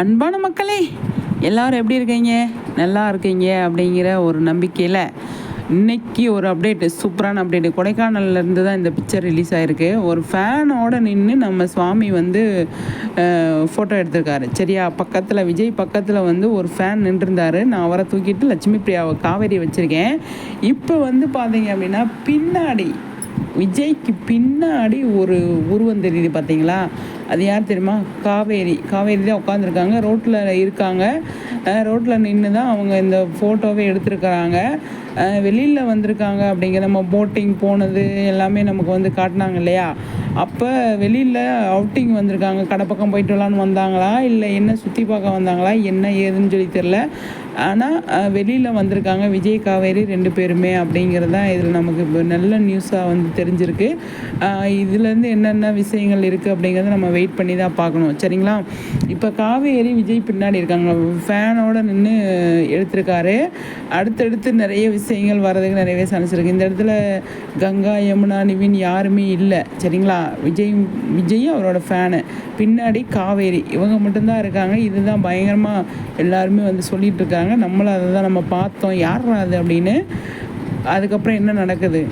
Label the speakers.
Speaker 1: அன்பான மக்களே எல்லாரும் எப்படி இருக்கீங்க? நல்லா இருக்கீங்க அப்படிங்கிற ஒரு நம்பிக்கையில் இன்னைக்கு ஒரு அப்டேட்டு சூப்பரான அப்டேட்டு கொடைக்கானல்லேருந்து தான் இந்த பிக்சர் ரிலீஸ் ஆகிருக்கு ஒரு ஃபேனோடு நின்று நம்ம சுவாமி வந்து ஃபோட்டோ எடுத்திருக்காரு. சரியா? பக்கத்தில் விஜய் பக்கத்தில் வந்து ஒரு ஃபேன் நின்றுருந்தார். நான் அவரை தூக்கிட்டு லட்சுமி பிரியாவை காவேரி வச்சுருக்கேன். இப்போ வந்து பார்த்தீங்க அப்படின்னா பின்னாடி விஜய்க்கு பின்னாடி ஒரு உருவம் தெரியுது பார்த்தீங்களா? அது யார் தெரியுமா? காவேரி. காவேரி தான் உட்காந்துருக்காங்க ரோட்டில் இருக்காங்க. ரோட்டில் நின்று தான் அவங்க இந்த ஃபோட்டோவே எடுத்திருக்கிறாங்க. வெளியில் வந்திருக்காங்க அப்படிங்கிற நம்ம போட்டிங் போனது எல்லாமே நமக்கு வந்து காட்டினாங்க இல்லையா? அப்போ வெளியில் அவுட்டிங் வந்திருக்காங்க. கடை பக்கம் போயிட்டு வரலான்னு வந்தாங்களா? இல்லை என்ன சுற்றி பார்க்க வந்தாங்களா? என்ன ஏதுன்னு சொல்லி தெரில ஆனால் வெளியில் வந்திருக்காங்க. விஜய் காவேரி ரெண்டு பேருமே அப்படிங்கிறது தான் இதில் நமக்கு இப்போ நல்ல நியூஸாக வந்து தெரிஞ்சிருக்கு. இதுலேருந்து என்னென்ன விஷயங்கள் இருக்குது அப்படிங்கிறத நம்ம வெயிட் பண்ணி தான் பார்க்கணும். சரிங்களா? இப்போ காவேரி விஜய் பின்னாடி இருக்காங்க. ஃபேனோடு நின்று எடுத்திருக்காரு. அடுத்தடுத்து நிறைய விஷயங்கள் வர்றதுக்கு நிறையவே சான்ஸ் இருக்குது இந்த இடத்துல கங்கா யமுனா நிவின் யாருமே இல்லை. சரிங்களா? விஜய் விஜயும் அவரோட ஃபேனு பின்னாடி காவேரி. இவங்க மட்டும்தான் இருக்காங்க. இதுதான் பயங்கரமாக எல்லாருமே வந்து சொல்லிகிட்டு இருக்காங்க. நம்மளும் அதை தான் நம்ம பார்த்தோம். யார் அது அப்படின்னு. அதுக்கப்புறம் என்ன நடக்குது?